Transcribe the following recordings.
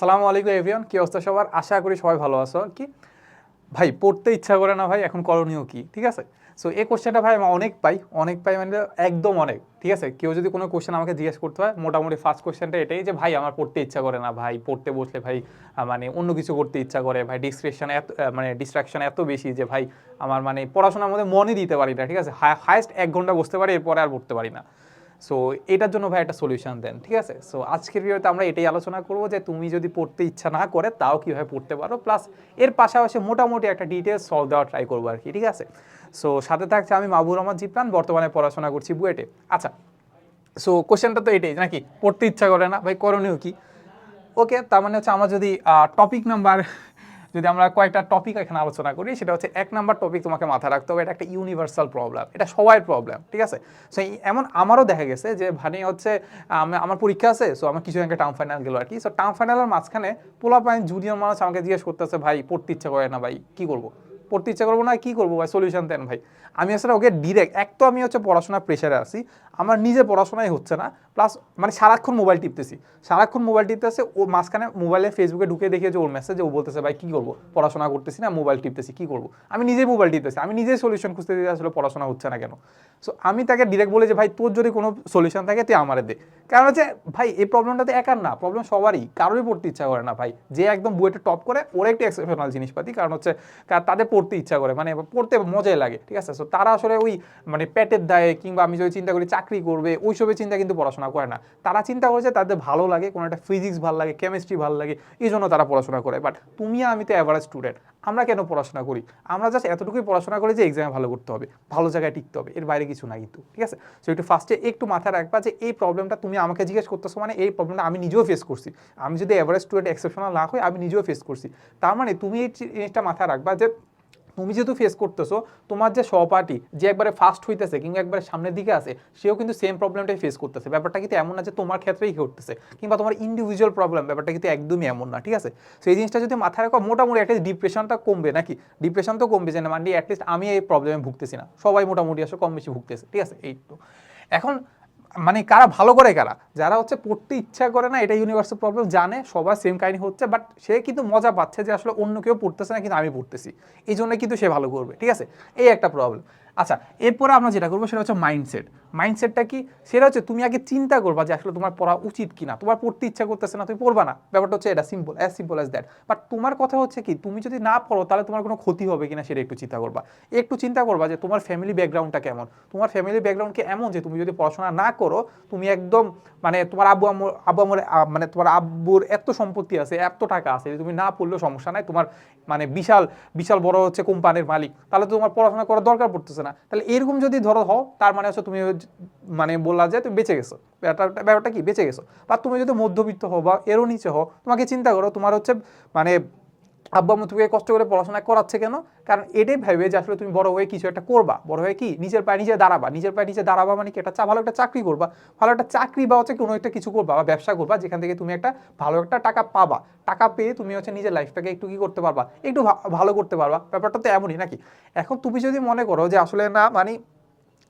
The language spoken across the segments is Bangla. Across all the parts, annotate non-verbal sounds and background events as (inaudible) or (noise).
আসসালামু আলাইকুম এভিয়ন কি অবস্থা সবার? আশা করি সবাই ভালো আছো। কি? ভাই, পড়তে ইচ্ছা করে না ভাই, এখন করণীয় কি? ঠিক আছে? সো এই কোশ্চেনটা ভাই আমি অনেক পাই অনেক পাই মানে একদম অনেক, ঠিক আছে? কেউ যদি কোনো কোশ্চেন আমাকে জিজ্ঞেস করতে হয়, মোটামুটি ফার্স্ট কোশ্চেনটা এটাই যে, ভাই, আমার পড়তে ইচ্ছা করে না ভাই, পড়তে বসলে ভাই মানে অন্য কিছু করতে ইচ্ছা করে ভাই ডিসক্রিপশন এত মানে ডিস্ট্রাকশন এত বেশি যে, ভাই, আমার মানে পড়াশোনার মধ্যে মনই দিতে পারি না, ঠিক আছে? হায়েস্ট এক ঘণ্টা বসতে পারি, এরপরে আর পড়তে পারি না। সো এটার জন্য ভাই একটা সলিউশন দেন, ঠিক আছে? সো আজকের ভিডিওতে আমরা এটাই আলোচনা করব যে তুমি যদি পড়তে ইচ্ছা না করে, তাও কীভাবে পড়তে পারো? প্লাস এর পাশাপাশি মোটামুটি একটা ডিটেলস সলভ দেওয়ার ট্রাই করব আর কি, ঠিক আছে? সো সাথে থাকছে আমি মাহবুর রহমান জিপ্রান, বর্তমানে পড়াশোনা করছি বুয়েটে। আচ্ছা সো কোশ্চেনটা তো এটাই, নাকি? পড়তে ইচ্ছা করে না? ভাই, করণীয় কি? ওকে তার মানে হচ্ছে আমার যদি টপিক নাম্বার যদি আমরা কয়েকটা টপিক এখানে আলোচনা করি, সেটা হচ্ছে এক নাম্বার টপিক তোমাকে মাথায় রাখতে হবে, এটা একটা ইউনিভার্সাল প্রবলেম এটা সবাই প্রবলেম ঠিক আছে? সো এমন আমারও দেখা গেছে যে মানে হচ্ছে আমার পরীক্ষা আছে সো আমার কিছু একটা টার্ম ফাইনাল গেলো আর কি। সো টার্ম ফাইনালের মাঝখানে পোলা পাইন জুনিয়র মানুষ আমাকে জিজ্ঞেস করতেছে, ভাই, পড়তে ইচ্ছা করে না ভাই, কি করব? পড়তে ইচ্ছা করব না, কি করব ভাই? সলিউশন দেন ভাই। আমি আসলে ওকে ডিরেক্ট এক তো আমি হচ্ছে পড়াশোনার প্রেশারে আছি আমার নিজে পড়াশোনাই হচ্ছে না। প্লাস মানে সারাক্ষণ মোবাইল টিপতেছি। সারাক্ষণ মোবাইল টিপতেছে, ও মাঝখানে মোবাইলে ফেসবুকে ঢুকে দেখে যে ওর মেসেজ ও বলতেছে, ভাই, কি করব? পড়াশোনা করতেছি না মোবাইল টিপতেছি, কি করব? আমি নিজেই মোবাইল টিপতেছি, আমি নিজেই সলিউশন খুঁজতে দিতে আসলে পড়াশোনা হচ্ছে না কেন? সো আমি তাকে ডিরেক্ট বলে যে, ভাই, তোর যদি কোনো সলিউশন থাকে, তুই আমারে দে। কারণ হচ্ছে, ভাই, এই প্রবলেমটা তো একার না প্রবলেম সবারই, কারোরই পড়তে ইচ্ছা করে না, ভাই। যে একদম বুয়েটে টপ করে, ওর একটি এক্সেপশনাল জিনিসপাতি, কারণ হচ্ছে তাদের পড়তে ইচ্ছা করে মানে পড়তে মজাই লাগে, ঠিক আছে? সো তারা আসলে ওই মানে পেটের দায়ে কিংবা আমি যদি চিন্তা করি, চাকরি করবে, ওইসবের চিন্তা কিন্তু পড়াশোনা করে না। তারা চিন্তা করে যে তাদের ভালো লাগে, কোনো একটা ফিজিক্স ভালো লাগে কেমিস্ট্রি ভালো লাগে, এই জন্য তারা পড়াশোনা করে। বাট তুমি আমি তো অ্যাভারেজ স্টুডেন্ট আমরা কেন পড়াশোনা করি? আমরা জাস্ট এতটুকুই পড়াশোনা করি যে এক্সামে ভালো করতে হবে, ভালো জায়গায় টিকতে হবে, এর বাইরে কিছু না কিন্তু, ঠিক আছে? সো একটু ফার্স্টে একটু মাথায় রাখবা যে এই প্রবলেমটা তুমি আমাকে জিজ্ঞেস করতেছো মানে এই প্রবলেমটা আমি নিজেও ফেস করছি। আমি যদি এভারেজ স্টুডেন্ট এক্সেপশনাল না হই, আমি নিজেও ফেস করছি। তার মানে তুমি এই জিনিসটা মাথায় রাখবা যে তুমি যেহেতু ফেস করতেছো, তোমার যে সহপাঠী যে একবারে ফাস্ট হইতেছে কিংবা একবারে সামনের দিকে আছে, সেও কিন্তু সেম প্রবলেমটাই ফেস করতেছে। ব্যাপারটা কিন্তু এমন না যে তোমার ক্ষেত্রেই ঘটতেছে কিংবা তোমার ইন্ডিভিজুয়াল প্রবলেম ব্যাপারটা কিন্তু একদমই এমন না, ঠিক আছে? সেই জিনিসটা যদি মাথায় রাখো, মোটামুটি অ্যাটলিস্ট ডিপ্রেশনটা কমবে নাকি? ডিপ্রেশন তো কমবে যে না মানে অ্যাটলিস্ট আমি এই প্রবলেমে ভুগতেছি না। সবাই মোটামুটি আসলে কম বেশি ভুগতেছে, ঠিক আছে? এই তো। এখন মানে কারা ভালো করে কারা? যারা হচ্ছে পড়তে ইচ্ছা করে না, এটা ইউনিভার্সাল প্রবলেম জানে, সবার সেম কাহিনী হচ্ছে বাট সে কিন্তু মজা পাচ্ছে যে আসলে অন্য কেউ পড়তেছে না, কিন্তু আমি পড়তেছি। এই জন্য কিন্তু সে ভালো করবে, ঠিক আছে? এই একটা প্রবলেম আচ্ছা এরপরে আমরা যেটা করব সেটা হচ্ছে মাইন্ডসেট মাইন্ডসেটটা কি? সেটা হচ্ছে তুমি আগে চিন্তা করবা যে আসলে তোমার পড়া উচিত কিনা। তোমার পড়তে ইচ্ছা করতেছে না তুমি পড়বা না। ব্যাপারটা হচ্ছে এটা simple as simple as that but তোমার কথা হচ্ছে কি তুমি যদি না পড়ো তাহলে তোমার কোনো ক্ষতি হবে কিনা সেটা একটু চিন্তা করবা। একটু চিন্তা করবা যে তোমার ফ্যামিলি ব্যাকগ্রাউন্ডটা কেমন? তোমার ফ্যামিলি ব্যাকগ্রাউন্ড কি এমন যে তুমি যদি পড়াশোনা না করো তুমি একদম মানে তোমার আব্বু আম্মু আব্বু আম্মুর আ, মানে তোমার আব্বুর এত সম্পত্তি আছে এত টাকা আছে তুমি না পড়লেও সমস্যা নাই। তোমার মানে বিশাল বিশাল বড় হচ্ছে কোম্পানির মালিক। তাহলে তো তোমার পড়াশোনা করার দরকার পড়তেছে না। তাহলে এরকম যদি ধরো হও, তার মানে হচ্ছে তুমি মানে বললা যে তুমি বেঁচে গেছো। ব্যাপারটা ব্যাপারটা কি? বেঁচে গেছো। বা তুমি যদি মধ্যবিত্ত হও বা এরও নিচে হও, তোমাকে চিন্তা করো, তোমার হচ্ছে মানে আব্বা আম্মু তুমি কষ্ট করে পড়াশোনা করাচ্ছে কেন? কারণ এটাই ভেবে যে আসলে তুমি বড় হয়ে কিছু একটা করবা। বড় হয়ে কি? নিজের পায়ে নিজে দাঁড়াবা। নিজের পায়ে নিজে দাঁড়াবা মানে কি? একটা ভালো একটা চাকরি করবা। ভালো একটা চাকরি বা হচ্ছে কোনো একটা কিছু করবা বা ব্যবসা করবা যেখান থেকে তুমি একটা ভালো একটা টাকা পাবা। টাকা পেয়ে তুমি হচ্ছে নিজের লাইফটাকে একটু কি করতে পারবা? একটু ভালো করতে পারবা। ব্যাপারটা তো এমনই নাকি? এখন তুমি যদি মনে করো যে আসলে না মানে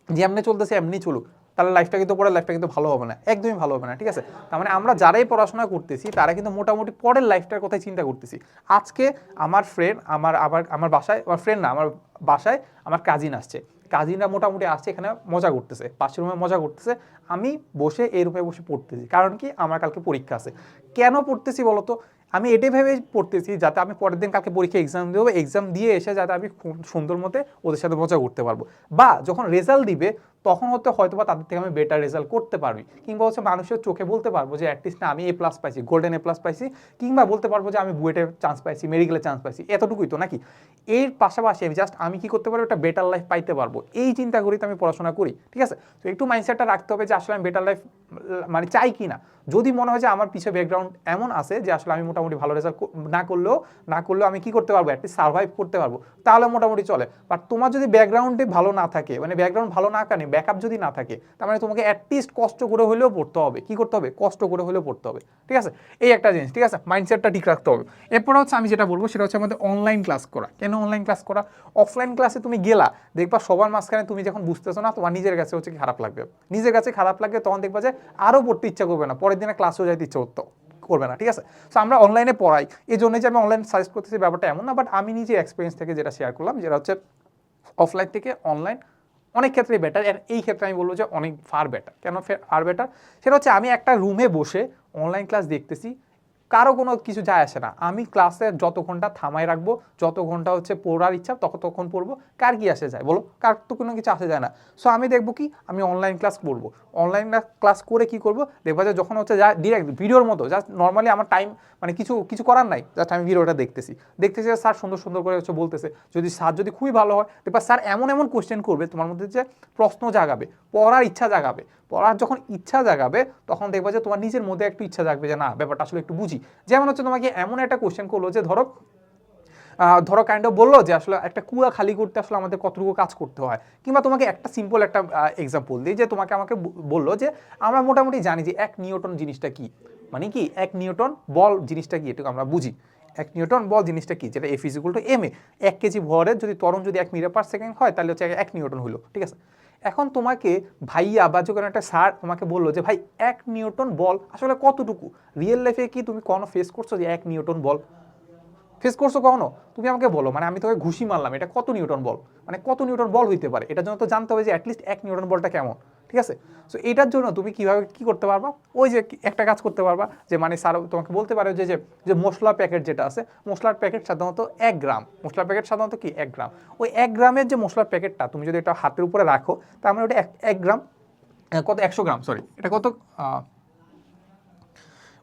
যেমনি চলতেছে এমনি চলুক। তাহলে লাইফটা কিন্তু পরের লাইফটা কিন্তু ভালো হবে না, একদমই ভালো হবে না, ঠিক আছে? তার মানে আমরা যারাই পড়াশোনা করতেছি, তারা কিন্তু মোটামুটি পরের লাইফটার কথাই চিন্তা করতেছি। আজকে আমার ফ্রেন্ড আমার আবার আমার বাসায়, আমার ফ্রেন্ড না, আমার বাসায় আমার কাজিন আসছে। কাজিনরা মোটামুটি আসছে, এখানে মজা করতেছে পাশের রুমে মজা করতেছে। আমি বসে এই রুমে বসে পড়তেছি, কারণ কি? আমার কালকে পরীক্ষা আছে। কেন পড়তেছি বলতো? আমি এটাই ভেবে পড়তেছি যাতে আমি পরের দিন কালকে পরীক্ষা এক্সাম দেবো এক্সাম দিয়ে এসে যাতে আমি সুন্দর মতে ওদের সাথে মজা করতে পারব। বা যখন রেজাল্ট দিবে তখন হতে হয়তো বা তাদের থেকে আমি বেটার রেজাল্ট করতে পারবি। কিংবা হচ্ছে মানুষের চোখে বলতে পারব যে অ্যাটলিস্ট না, আমি এ প্লাস পাইছি গোল্ডেন এ প্লাস পাইছি। কিংবা বলতে পারব যে, আমি বুয়েটে চান্স পাইছি মেডিকেলে চান্স পাইছি। এতটুকুই তো নাকি? এর পাশাপাশি আমি জাস্ট আমি কি করতে পারব? একটা বেটার লাইফ পাইতে পারব। এই চিন্তা করি তো আমি পড়াশোনা করি, ঠিক আছে? তো একটু মাইন্ডসেটটা রাখতে হবে যে, আসলে আমি বেটার লাইফ মানে চাই কি না যদি মনে হয় যে, আমার পিছিয়ে ব্যাকগ্রাউন্ড এমন আছে যে, আসলে আমি মোটামুটি ভালো রেজাল্ট না করলেও না করলেও আমি কি করতে পারব? অ্যাটলিস্ট সার্ভাইভ করতে পারব। তাহলে মোটামুটি চলে। বাট তোমার যদি ব্যাকগ্রাউন্ডে ভালো না থাকে মানে ব্যাকগ্রাউন্ড ভালো না কানে ব্যাকআপ যদি না থাকে, তার মানে তোমাকে অ্যাটলিস্ট কষ্ট করে হলেও পড়তে হবে। কি করতে হবে? কষ্ট করে হলেও পড়তে হবে। ঠিক আছে? এই একটা জিনিস, ঠিক আছে? মাইন্ডসেটটা ঠিক রাখতে হবে। এরপর হচ্ছে আমি যেটা বলব, সেটা হচ্ছে আমাদের অনলাইন ক্লাস করা। কেন অনলাইন ক্লাস করা? অফলাইন ক্লাসে তুমি গেলা, দেখবা সবার মাঝখানে তুমি যখন বুঝতেছো না, তোমার নিজের কাছে হচ্ছে খারাপ লাগবে। নিজের কাছে খারাপ লাগবে তখন দেখবা যে আরও পড়তে ইচ্ছা করবে না। পরের দিনে ক্লাসেও যাইতে ইচ্ছা করতো, করবে না। ঠিক আছে? সো আমরা অনলাইনে পড়াই। এই জন্য যে আমি অনলাইন সাজেস্ট করতেছি, ব্যাপারটা এমন না বাট আমি নিজে এক্সপিরিয়েন্স থেকে যেটা শেয়ার করলাম, যেটা হচ্ছে অফলাইন থেকে অনলাইন অনেক ক্ষেত্রে বেটার এই ক্ষেত্রে আমি বলব যে অনেক ফার বেটার কেন ফার বেটার সেটা হচ্ছে আমি একটা রুমে বসে অনলাইন ক্লাস দেখতেছি কারও কোনো কিছু যায় আসে না। আমি ক্লাসে যত ঘণ্টা থামাই রাখব, যত ঘণ্টা হচ্ছে পড়ার ইচ্ছা ততক্ষণ পড়ব, কার কি আসে যায় বলো? কার তো কোনো কিছু আসে যায় না। সো আমি দেখব কি? আমি অনলাইন ক্লাস করব। অনলাইন ক্লাস করে কি করব? দেখব যে যখন হচ্ছে যা ডিরেক্ট ভিডিওর মতো জাস্ট নর্মালি আমার টাইম মানে কিছু কিছু করার নাই জাস্ট আমি ভিডিওটা দেখতেছি। দেখতেছি স্যার সুন্দর সুন্দর করে হচ্ছে বলতেছে। যদি স্যার যদি খুবই ভালো হয়, দেখবা স্যার এমন এমন কোয়েশ্চেন করবে, তোমার মধ্যে যে প্রশ্ন জাগাবে, পড়ার ইচ্ছা জাগাবে। পড়ার যখন ইচ্ছা জাগাবে, তখন দেখবা যে তোমার নিজের মধ্যে একটু ইচ্ছা জাগবে যে না, ব্যাপারটা আসলে একটু বুঝি। যেমন হচ্ছে তোমাকে এমন একটা কোশ্চেন করল যে ধরো ধরো কাইন্ড অফ বলল যে আসলে একটা কুয়া খালি করতে আসলে আমাদের কতটুকু কাজ করতে হয়। কিংবা তোমাকে একটা সিম্পল একটা এক্সাম্পল দিই যে তোমাকে আমাকে বলল যে আমরা মোটামুটি জানি যে এক নিউটন জিনিসটা কি। মানে কি? এক নিউটন বল জিনিসটা কি? এটুকু আমরা বুঝি। এক নিউটন বল জিনিসটা কি? যেটা এফ টু এম এ। এক কেজি ভরের যদি ত্বরণ যদি এক মিটার পার সেকেন্ড হয়, তাহলে হচ্ছে এক নিউটন হলো। ঠিক আছে? এখন তোমাকে ভাইয়া বা যখন একটা স্যার তোমাকে বলল যে, ভাই, এক নিউটন বল আসলে কতটুকু? রিয়েল লাইফে কি তুমি কখনো ফেস করছ যে, এক নিউটন বল? ফেস করছ কখনো? তুমি আমাকে বলো মানে আমি তোকে ঘুষি মারলাম, এটা কত নিউটন বল? মানে কত নিউটন বল হইতে পারে? এটা জন্য তো জানতে হবে যে অ্যাটলিস্ট এক নিউটন বলটা কেমন? ঠিক আছে? সো এটার জন্য তুমি কীভাবে কি করতে পারবা? ওই যে একটা কাজ করতে পারবা যে মানে স্যার তোমাকে বলতে পারে যে যে মশলা প্যাকেট যেটা আছে, মশলার প্যাকেট সাধারণত এক গ্রাম। মশলার প্যাকেট সাধারণত কি? এক গ্রাম। ওই এক গ্রামের যে মশলার প্যাকেটটা তুমি যদি এটা হাতের উপরে রাখো, তার মানে ওটা এক গ্রাম কত? একশো গ্রাম সরি এটা কত?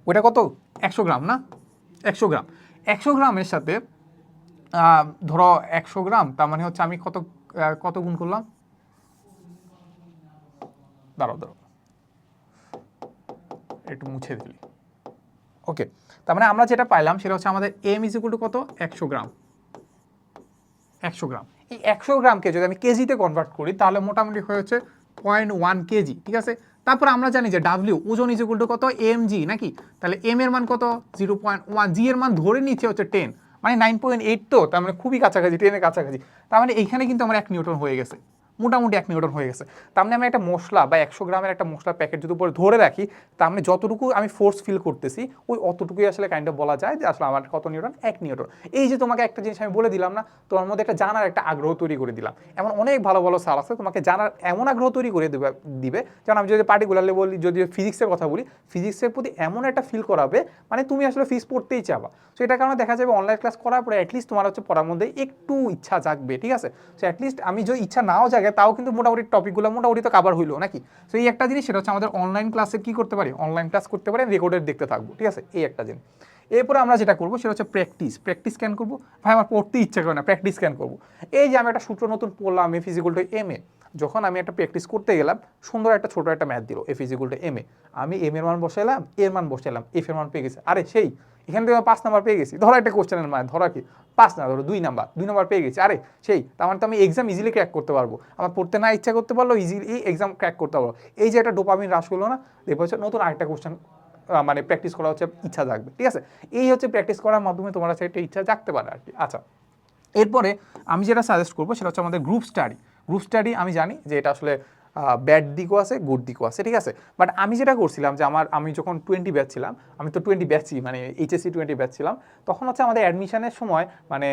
ওটা কত? একশো গ্রাম, না? একশো গ্রাম। একশো গ্রামের সাথে ধরো একশো গ্রাম, তার মানে হচ্ছে আমি কত কত গুণ করলাম? দাঁড়াও দাঁড়াও। একটু মুছে দিলি ওকে তার মানে আমরা যেটা পাইলাম সেটা হচ্ছে আমাদের এম ইজ টু কত? একশো গ্রাম। একশো গ্রাম। এই একশো গ্রামকে যদি আমি কেজিতে কনভার্ট করি, তাহলে মোটামুটি হয়ে হচ্ছে পয়েন্ট ওয়ান কেজি ঠিক আছে? তারপর আমরা জানি যে ডাব্লিউ ওজন ইজ টু কত? এম জি নাকি? তাহলে এম এর মান কত? জিরো পয়েন্ট ওয়ান জি এর মান ধরে নিচ্ছে হচ্ছে টেন মানে নাইন পয়েন্ট এইট তো, তার মানে খুবই কাছাকাছি টেনের কাছাকাছি। তার মানে এইখানে কিন্তু আমার এক নিউটন হয়ে গেছে। মোটামুটি এক নিউটন হয়ে গেছে। তার মানে আমি একটা মশলা বা একশো গ্রামের একটা মশলা প্যাকেট যদি উপরে ধরে রাখি, তার মানে যতটুকু আমি ফোর্স ফিল করতেছি, ওই অতটুকুই আসলে কাইন্ড অফ বলা যায় যে আসলে আমার কত নিউটন? এক নিউটন। এই যে তোমাকে একটা জিনিস আমি বলে দিলাম না, তোমার মধ্যে একটা জানার একটা আগ্রহ তৈরি করে দিলাম। এমন অনেক ভালো ভালো স্যার আছে, তোমাকে জানার এমন আগ্রহ তৈরি করে দেবে, দিবে। যেমন আমি যদি পার্টিকুলারলি বলি, যদি ফিজিক্সের কথা বলি ফিজিক্সের প্রতি এমন একটা ফিল করাবে মানে তুমি আসলে ফিজ পড়তেই চাবা। সো এটা কারণে দেখা যাবে অনলাইন ক্লাস করার পরে অ্যাটলিস্ট তোমার হচ্ছে পড়ার মধ্যে একটু ইচ্ছা জাগবে, ঠিক আছে? সো অ্যাটলিস্ট আমি যদি ইচ্ছা নাও জাগে তাও কিন্তু মোটামুটি টপিকগুলো মোটামুটি তো কাভার হইল নাকি? সো এই একটা জিনিস, সেটা হচ্ছে আমাদের অনলাইন ক্লাসে কি করতে পারি? অনলাইন ক্লাস করতে পারি রেকর্ডের দেখতে থাকব, ঠিক আছে? এই একটা জিনিস। এরপরে আমরা যেটা করব, সেটা হচ্ছে প্র্যাকটিস প্র্যাকটিস স্ক্যান করব। ভাই, আমার পড়তে ইচ্ছা করে না প্র্যাকটিস স্ক্যান করব। এই যে আমি একটা সূত্র নতুন পড়লাম A physical to M A যখন আমি একটা প্র্যাকটিস করতে গেলাম, সুন্দর একটা ছোটো একটা ম্যাথ দিল A physical to M A আমি এম এর মান বসাইলাম এর মান বসাইলাম এফ এর মান পেয়ে গেছে। আরে সেই এখান থেকে পাঁচ নাম্বার পেয়ে গেছি। ধরো একটা কোশ্চেনের মানে ধরো কি? পাঁচ না, ধরো দুই নাম্বার। দুই নাম্বার পেয়ে গেছি। আরে, সেই, তার মানে তো আমি এক্সাম ইজিলি ক্র্যাক করতে পারব। আমার পড়তে না ইচ্ছা করতে পারল ইজিলি এই এক্সাম ক্র্যাক করতে পারব। এই যে একটা ডোপামিন হ্রাস করল না দেখব হচ্ছে নতুন আরেকটা কোশ্চেন মানে প্র্যাকটিস করা হচ্ছে, ইচ্ছা জাগবে। ঠিক আছে? এই হচ্ছে প্র্যাকটিস করার মাধ্যমে তোমার কাছে একটা ইচ্ছা জাগতে পারে আর কি। আচ্ছা এরপরে আমি যেটা সাজেস্ট করব, সেটা হচ্ছে আমাদের গ্রুপ স্টাডি গ্রুপ স্টাডি আমি জানি যে এটা আসলে ব্যাড দিকও আছে গুড দিকও আছে, ঠিক আছে? বাট আমি যেটা করছিলাম যে আমার, আমি যখন টোয়েন্টি ব্যাচ ছিলাম, আমি তো টোয়েন্টি ব্যাচই মানে এইচএসসি টোয়েন্টি ব্যাচ ছিলাম, তখন হচ্ছে আমাদের অ্যাডমিশনের সময় মানে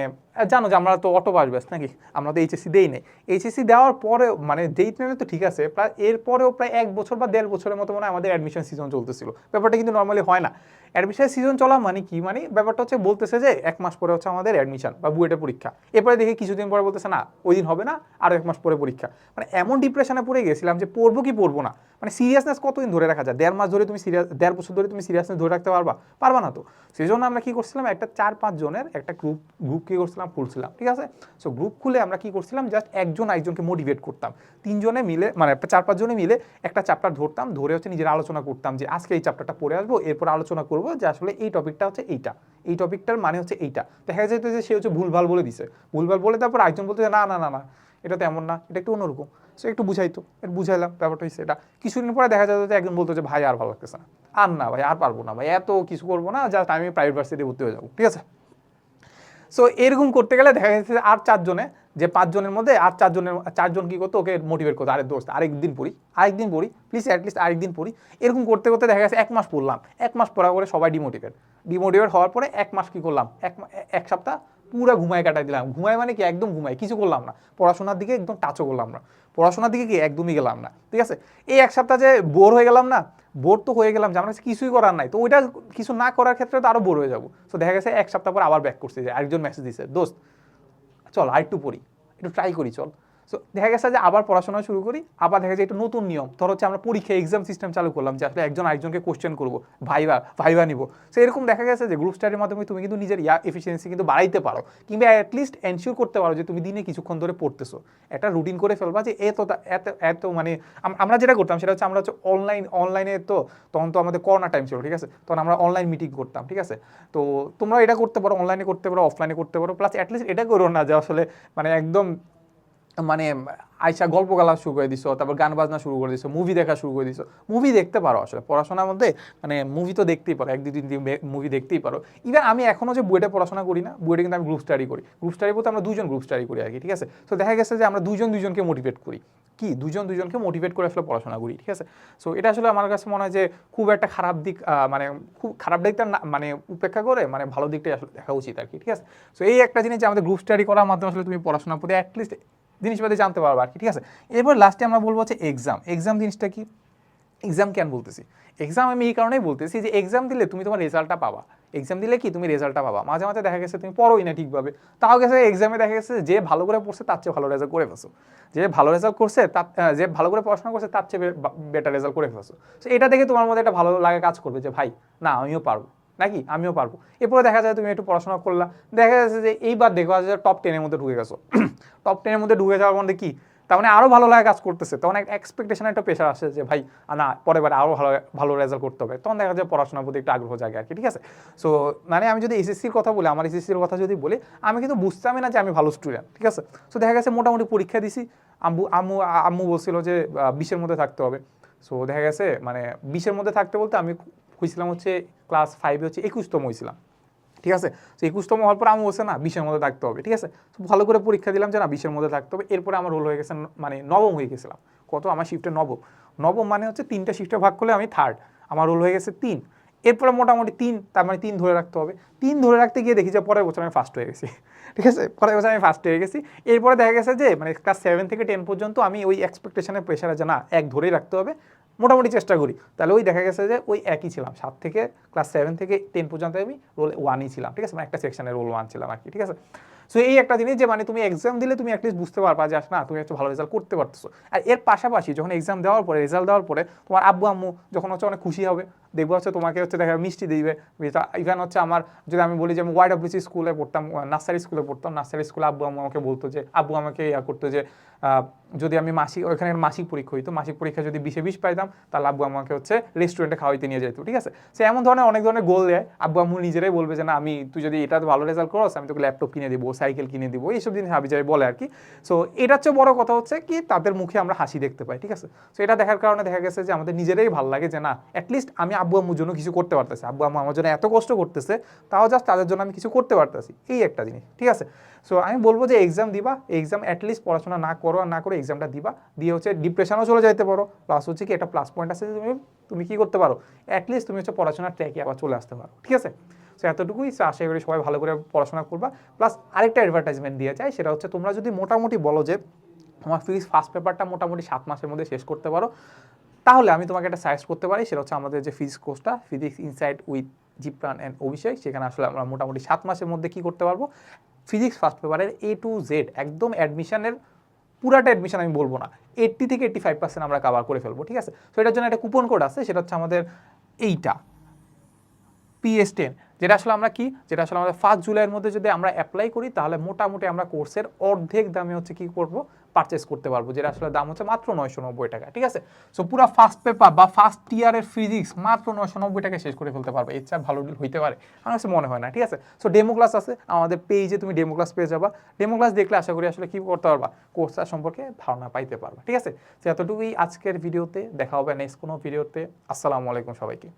জানো যে আমরা তো অটো পাস ব্যাচ নাকি? আমরা তো এইচএসসি দেই নেই। এইচএসসি দেওয়ার পরে মানে ডেট নেমে তো ঠিক আছে, প্রায় এরপরেও প্রায় এক বছর বা দেড় বছরের মতো মনে আমাদের অ্যাডমিশন সিজন চলতেছিল। ব্যাপারটা কিন্তু নর্মালি হয় না। অ্যাডমিশন সিজন চলা মানে কি? মানে ব্যাপারটা হচ্ছে বলতেছে যে এক মাস পরে হচ্ছে আমাদের অ্যাডমিশন বা বুয়েটের পরীক্ষা। এরপরে দেখি কিছুদিন পরে বলতেছে না, ওই দিন হবে না আরও এক মাস পরে পরীক্ষা। মানে এমন ডিপ্রেশনে পড়ে গেছিলাম যে পড়ব কি পড়ব না। মানে সিরিয়াসনেস কতদিন ধরে রাখা যায়? দেড় মাস ধরে তুমি সিরিয়াস দেড় বছর ধরে তুমি সিরিয়াসনেস ধরে রাখতে পারবা? পারবা না তো। সেই জন্য আমরা কি করছিলাম, একটা চার পাঁচ জনের একটা গ্রুপ গ্রুপ কি করছিলাম, খুলছিলাম, ঠিক আছে? সো গ্রুপ খুলে আমরা কি করছিলাম জাস্ট একজন একজনকে মোটিভেট করতাম। তিনজনে মিলে মানে চার পাঁচজনে মিলে একটা চ্যাপ্টার ধরতাম, ধরে হচ্ছে নিজের আলোচনা করতাম যে আজকে এই চ্যাপ্টারটা পড়ে আসব, এরপর আলোচনা করব যে আসলে এই টপিকটা হচ্ছে এইটা। এই টপিকটার মানে হচ্ছে এইটা। দেখা যেত যে সে হচ্ছে ভুলভাল বলে দিছে। ভুলভাল বলে তারপর একজন বলতে না না না না, এটা তো এমন না, এটা একটু অন্যরকম। সে একটু বুঝাইতো এটা বুঝাইলাম, ব্যাপারটা হচ্ছে এটা। কিছুদিন পরে দেখা যেত যে একজন বলতো যে, ভাই, আর ভালো লাগতেছে না। আর না ভাই, আর পারব না ভাই, এত কিছু করব না জাস্ট আমি প্রাইভেট ভার্সিটি ভর্তি হয়ে যাব। ঠিক আছে? সো এরকম করতে গেলে দেখা যাচ্ছে আর চারজনে, যে পাঁচজনের মধ্যে আর চারজনের, চারজন কি করতো, ওকে মোটিভেট করতো আরে দোস্ত আরেকদিন পড়ি আরেকদিন পড়ি প্লিজ অ্যাটলিস্ট আরেকদিন পড়ি এরকম করতে করতে দেখা গেছে এক মাস পড়লাম, এক মাস পড়া করে সবাই ডিমোটিভেট ডিমোটিভেট হওয়ার পরে এক মাস কি করলাম? এক এক সপ্তাহ পুরো ঘুমায় কাটাই দিলাম। ঘুমায় মানে কি? একদম ঘুমায়। কিছু করলাম না। পড়াশোনার দিকে একদম টাচও করলাম না। পড়াশোনার দিকে কি একদমই গেলাম না। ঠিক আছে? এই এক সপ্তাহ যে বোর হয়ে গেলাম না বোর তো হয়ে গেলাম যে আমার কাছে কিছুই করার নাই। তো ওইটা কিছু না করার ক্ষেত্রে তো আরও বোর হয়ে যাব। তো দেখা গেছে এক সপ্তাহ পর আবার ব্যাক করছে যে আরেকজন মেসেজ দিছে, দোস্ত, চল আর একটু পড়ি। একটু ট্রাই করি, চল। সো দেখা গেছে যে আবার পড়াশোনা শুরু করি, আবার দেখা যায় একটু নতুন নিয়ম। ধর হচ্ছে আমরা পরীক্ষা এক্সাম সিস্টেম চালু করলাম, যে আসলে একজন আরেকজনকে কোশ্চেন করব ভাইবা ভাইবা নিব। সো এরকম দেখা গেছে যে গ্রুপ স্টাডির মাধ্যমে তুমি কিন্তু নিজের ইয়া এফিসিয়েন্সি কিন্তু বাড়াইতে পারো, কিংবা অ্যাটলিস্ট এনশিওর করতে পারো যে তুমি দিনে কিছুক্ষণ ধরে পড়তেছো। একটা রুটিন করে ফেলবা যে এত এত এত মানে আমরা যেটা করতাম সেটা হচ্ছে আমরা হচ্ছে অনলাইন অনলাইনে তো তখন তো আমাদের করোনা টাইম ছিল, ঠিক আছে? তখন আমরা অনলাইন মিটিং করতাম, ঠিক আছে? তো তোমরা এটা করতে পারো অনলাইনে করতে পারো অফলাইনে করতে পারো প্লাস অ্যাটলিস্ট এটা করো না যে আসলে মানে একদম মানে আইসা গল্প গালা শুরু করে দিছো, তারপর গান বাজনা শুরু করে দিছো মুভি দেখা শুরু করে দিছো। মুভি দেখতে পারো আসলে, পড়াশোনার মধ্যে মানে মুভি তো দেখতেই পারো, এক, দুই, তিন দিন মুভি দেখতেই পারো। ইভেন আমি এখনও যে বুয়েটে পড়াশোনা করি না, বুয়েটে কিন্তু আমি গ্রুপ স্টাডি করি। গ্রুপ স্টাডি বলতে আমরা দুজন গ্রুপ স্টাডি করি আর কি, ঠিক আছে? তো দেখা গেছে যে আমরা দুজন, দুজনকে মোটিভেট করি। কি? দুজন, দুজনকে মোটিভেট করে আসলে পড়াশোনা করি, ঠিক আছে? সো এটা আসলে আমার কাছে মনে হয় যে খুব একটা খারাপ দিক মানে খুব খারাপ দিকটা না মানে উপেক্ষা করে মানে ভালো দিকটাই আসলে দেখা উচিত আর কি, ঠিক আছে? সো এই একটা জিনিস যে আমাদের গ্রুপ স্টাডি করার মাধ্যমে আসলে তুমি পড়াশোনার প্রতি অ্যাটলিস্ট জিনিসপাতি জানতে পারব আর কি, ঠিক আছে? এরপর লাস্টে আমরা বলব হচ্ছে এক্সাম এক্সাম জিনিসটা কি? এক্সাম কেন বলতেছি? এক্সাম আমি এই কারণেই বলতেছি যে এক্সাম দিলে তুমি তোমার রেজাল্টটা পাবা। এক্সাম দিলে কি? তুমি রেজাল্টটা পাবা। মাঝে মাঝে দেখা গেছে তুমি পড়োই না ঠিকভাবে। তাও গেছে এক্সামে দেখা গেছে যে ভালো করে পড়ছে তার চেয়ে ভালো রেজাল্ট করে ফেলছো। যে ভালো রেজাল্ট করছে তার যে ভালো করে পড়াশোনা করছে তার চেয়ে বেটার রেজাল্ট করে ফেলছো। তো এটা দেখে তোমার মধ্যে একটা ভালো লাগে কাজ করবে যে, ভাই, না, আমিও পারব। নাকি? আমিও পারব। এরপরে দেখা যায় তুমি একটু পড়াশোনা করলা। দেখা যাচ্ছে যে এইবার দেখো যে টপ টেনের মধ্যে ঢুকে গেছো। (clears throat) টপ টেনের মধ্যে ঢুকে যাওয়ার মধ্যে কি? তার মানে আরও ভালো লাগা কাজ করতেছে। তখন এক এক্সপেকটেশন একটা প্রেশার আসে যে, ভাই না, পরের বার আরও ভালো ভালো রেজাল্ট করতে হবে। তখন দেখা যায় পড়াশোনার প্রতি একটু আগ্রহ জাগে আর কি ঠিক আছে? সো মানে আমি যদি এসএসসির কথা বলি, আমার এসএসসির কথা যদি বলি, আমি কিন্তু বুঝতামই না যে আমি ভালো স্টুডেন্ট ঠিক আছে? সো দেখা গেছে মোটামুটি পরীক্ষা দিছি। আম্মু আম্মু আম্মু বলছিল যে বিশের মধ্যে থাকতে হবে। সো দেখা গেছে মানে বিশের মধ্যে থাকতে বলতে আমি হয়েছিলাম হচ্ছে ক্লাস ফাইভে হচ্ছে একুশতম হয়েছিলাম ঠিক আছে? তো একুশতম হওয়ার পর আমি বলছে না, বিশের মধ্যে থাকতে হবে, ঠিক আছে? তো ভালো করে পরীক্ষা দিলাম যে না, বিশের মধ্যে থাকতে হবে। এরপরে আমার রোল হয়ে গেছে মানে নবম হয়ে গেছিলাম। কত? আমার শিফটে নবম। নবম মানে হচ্ছে তিনটা শিফটে ভাগ করলে আমি থার্ড আমার রোল হয়ে গেছে তিন। এরপরে মোটামুটি তিন, তার মানে তিন ধরে রাখতে হবে। তিন ধরে রাখতে গিয়ে দেখি যে পরের বছর আমি ফার্স্ট হয়ে গেছি। ঠিক আছে? পরে বছর আমি ফার্স্ট হয়ে গেছি। এরপরে দেখা গেছে যে মানে ক্লাস সেভেন থেকে টেন পর্যন্ত আমি ওই এক্সপেকটেশনের প্রেশারে যে, না, এক ধরেই রাখতে হবে। মোটামুটি চেষ্টা করি। তাহলে ওই দেখা গেছে যে, ওই একই ছিলাম। সাত থেকে ক্লাস সেভেন থেকে টেন পর্যন্ত আমি রোল ওয়ানই ছিলাম, ঠিক আছে? মানে একটা সেকশনে রোল ওয়ান ছিলাম আর কি, ঠিক আছে? সো এই একটা জিনিস যে মানে তুমি এক্সাম দিলে তুমি অ্যাটলিস্ট বুঝতে পারবা যে না, তুমি একটু ভালো রেজাল্ট করতে পারতেছো। আর এর পাশাপাশি যখন এক্সাম দেওয়ার পরে রেজাল্ট দেওয়ার পরে তোমার আব্বু, আম্মু যখন হচ্ছে অনেক খুশি হবে, দেখব হচ্ছে তোমাকে হচ্ছে দেখা, মিষ্টি দিবে। ইভেন হচ্ছে আমার, যদি আমি বলি যে, আমি ওয়াইডব্লিউসি স্কুলে পড়তাম নার্সারি স্কুলে পড়তাম, নার্সারি স্কুলে আব্বু আম্মু আমাকে বলতো যে, আব্বু আমাকে ইয়া করতো যে যদি আমি মাসিক, ওইখানে মাসিক পরীক্ষা হইতো, মাসিক পরীক্ষা যদি বিশে বিশ পাইতাম, তাহলে আব্বু আমাকে হচ্ছে রেস্টুরেন্টে খাওয়াইতে নিয়ে যেত ঠিক আছে? সে এমন ধরনের অনেক ধরনের গোল দেয়। আব্বু আম্মু নিজেরাই বলবে যে, না, আমি, তুই যদি এটা ভালো রেজাল্ট করস, আমি তোকে ল্যাপটপ কিনে দিব সাইকেল কিনে দিব, এইসব জিনিস হাবি যাবে বলে আর কি। সো এটার চেয়ে বড় কথা হচ্ছে কি, তাদের মুখে আমরা হাসি দেখতে পাই, ঠিক আছে? সো এটা দেখার কারণে দেখা গেছে যে, আমাদের নিজেরাই ভালো লাগে যে, না অ্যাটলিস্ট আমি আব্বু আম্মুর জন্য কিছু করতে পারতেছি। আব্বু আম্মু আমার জন্য এত কষ্ট করতেছে, তাও জাস্ট তাদের জন্য আমি কিছু করতে পারতেছি। এই একটা জিনিস, ঠিক আছে? সো আমি বলব যে এক্সাম দিবা এক্সাম অ্যাটলিস্ট পড়াশোনা না করো আর না করে এক্সামটা দিবা। দিয়ে হচ্ছে ডিপ্রেশনও চলে যাইতে পারো। প্লাস হচ্ছে কি একটা প্লাস পয়েন্ট আছে তুমি তুমি কি করতে পারো? অ্যাটলিস্ট তুমি হচ্ছে পড়াশোনার ট্র্যাকে আবার চলে আসতে পারো। ঠিক আছে? সো এতটুকুই। আশা করি সবাই ভালো করে পড়াশোনা করবা। প্লাস আরেকটা অ্যাডভার্টাইজমেন্ট দিয়ে যায় সেটা হচ্ছে তোমরা যদি মোটামুটি বলো যে তোমার ফিজিক্স ফার্স্ট পেপারটা মোটামুটি সাত মাসের মধ্যে শেষ করতে পারো, তাহলে আমি তোমাকে একটা সাজেস্ট করতে পারি। সেটা হচ্ছে আমাদের যে ফিজিক্স কোর্সটা ফিজিক্স ইনসাইড উইথ জিপ্রান অ্যান্ড অভিষেক সেখানে আসলে আমরা মোটামুটি সাত মাসের মধ্যে কী করতে পারব? ফিজিক্স ফার্স্ট পেপারের এ টু জেড একদম অ্যাডমিশনের পুরাটা অ্যাডমিশন আমি বলব না। এইট্টি থেকে এইট্টি ফাইভ পার্সেন্ট আমরা কাভার করে ফেলব, ঠিক আছে? তো এটার জন্য একটা কুপন কোড আছে, সেটা হচ্ছে আমাদের এইটা পিএস টেন যেটা আসলে আমরা কি? যেটা আসলে আমাদের ফার্স্ট জুলাইয়ের মধ্যে যদি আমরা অ্যাপ্লাই করি, তাহলে মোটামুটি আমরা কোর্সের অর্ধেক দামে হচ্ছে কি করব? পারচেস করতে পারব, যেটা আসলে দাম হচ্ছে মাত্র নয়শো নব্বই টাকা, ঠিক আছে? সো পুরো ফার্স্ট পেপার বা ফার্স্ট ইয়ারের ফিজিক্স মাত্র নয়শো নব্বই টাকা শেষ করে ফেলতে পারবে। এর ভালো ডিল হইতে পারে, আমার কাছে মনে হয় না, ঠিক আছে? সো ডেমো ক্লাস আছে, আমাদের পেজে তুমি ডেমো ক্লাস পেয়ে যাবা। ডেমো ক্লাস দেখলে আশা করি আসলে কি করতে পারবা? কোর্সটা সম্পর্কে ধারণা পাইতে পারবা, ঠিক আছে? তো এতটুকুই আজকের ভিডিওতে দেখা হবে নেক্সট কোনো ভিডিওতে আসসালামু আলাইকুম সবাইকে।